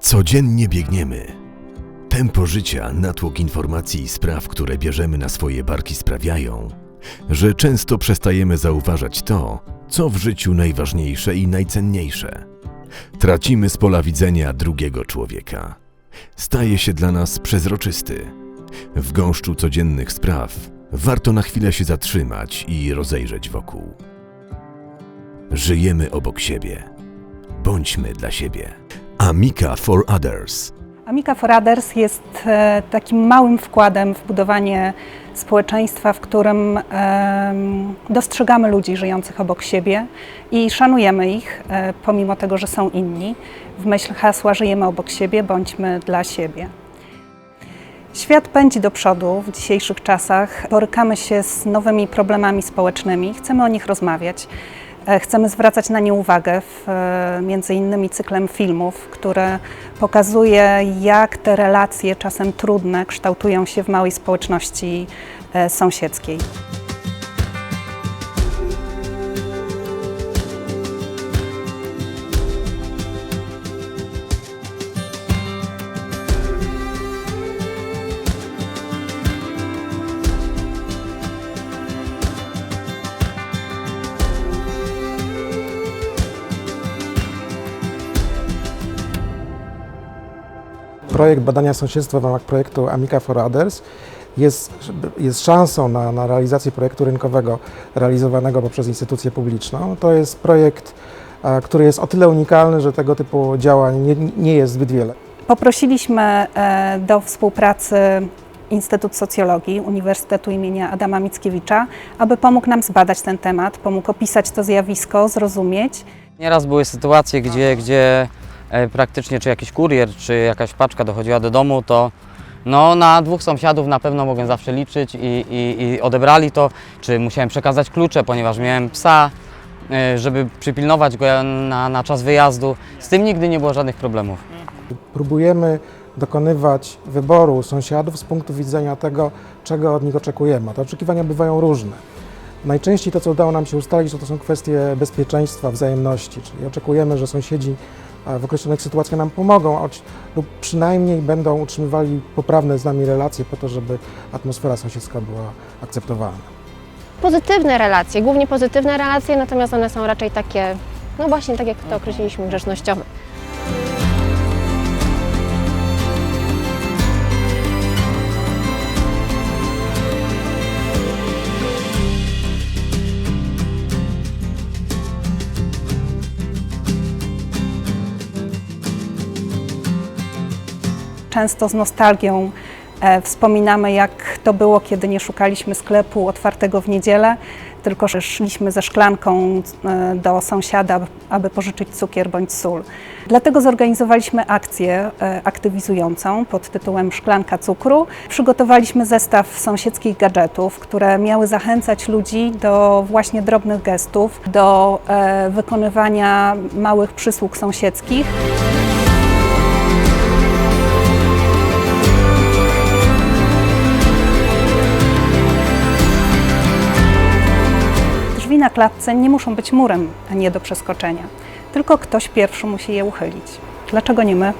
Codziennie biegniemy. Tempo życia, natłok informacji i spraw, które bierzemy na swoje barki sprawiają, że często przestajemy zauważać to, co w życiu najważniejsze i najcenniejsze. Tracimy z pola widzenia drugiego człowieka. Staje się dla nas przezroczysty. W gąszczu codziennych spraw warto na chwilę się zatrzymać i rozejrzeć wokół. Żyjemy obok siebie. Bądźmy dla siebie. Amika for Others. Amica for Others jest e, takim małym wkładem w budowanie społeczeństwa, w którym dostrzegamy ludzi żyjących obok siebie i szanujemy ich, e, pomimo tego, że są inni. W myśl hasła Żyjemy obok siebie, bądźmy dla siebie. Świat pędzi do przodu w dzisiejszych czasach. Borykamy się z nowymi problemami społecznymi, chcemy o nich rozmawiać. E, Chcemy zwracać na nie uwagę, w, e, między innymi cyklem filmów, które pokazuje, jak te relacje, czasem trudne, kształtują się w małej społeczności e, sąsiedzkiej. Projekt badania sąsiedztwa w ramach projektu Amica for Others jest, jest szansą na, na realizację projektu rynkowego realizowanego poprzez instytucję publiczną. To jest projekt, który jest o tyle unikalny, że tego typu działań nie, nie jest zbyt wiele. Poprosiliśmy e, do współpracy Instytut Socjologii Uniwersytetu imienia Adama Mickiewicza, aby pomógł nam zbadać ten temat, pomógł opisać to zjawisko, zrozumieć. Nieraz były sytuacje, gdzie, gdzie praktycznie czy jakiś kurier, czy jakaś paczka dochodziła do domu, to no, na dwóch sąsiadów na pewno mogłem zawsze liczyć i, i, i odebrali to, czy musiałem przekazać klucze, ponieważ miałem psa, e, żeby przypilnować go na, na czas wyjazdu. Z tym nigdy nie było żadnych problemów. Próbujemy dokonywać wyboru sąsiadów z punktu widzenia tego, czego od nich oczekujemy. Te oczekiwania bywają różne. Najczęściej to, co udało nam się ustalić, to, to są kwestie bezpieczeństwa, wzajemności, czyli oczekujemy, że sąsiedzi e, w określonych sytuacjach nam pomogą, lub przynajmniej będą utrzymywali poprawne z nami relacje po to, żeby atmosfera sąsiedzka była akceptowalna. pozytywne relacje, głównie pozytywne relacje, natomiast one są raczej takie, no właśnie tak jak to określiliśmy, grzecznościowe. Często z nostalgią e, wspominamy, jak to było, kiedy nie szukaliśmy sklepu otwartego w niedzielę, tylko że szliśmy ze szklanką e, do sąsiada, aby pożyczyć cukier bądź sól. Dlatego zorganizowaliśmy akcję e, aktywizującą pod tytułem Szklanka cukru. Przygotowaliśmy zestaw sąsiedzkich gadżetów, które miały zachęcać ludzi do właśnie drobnych gestów, do wykonywania małych przysług sąsiedzkich. Klatce nie muszą być murem, a nie do przeskoczenia. Tylko ktoś pierwszy musi je uchylić. Dlaczego nie my?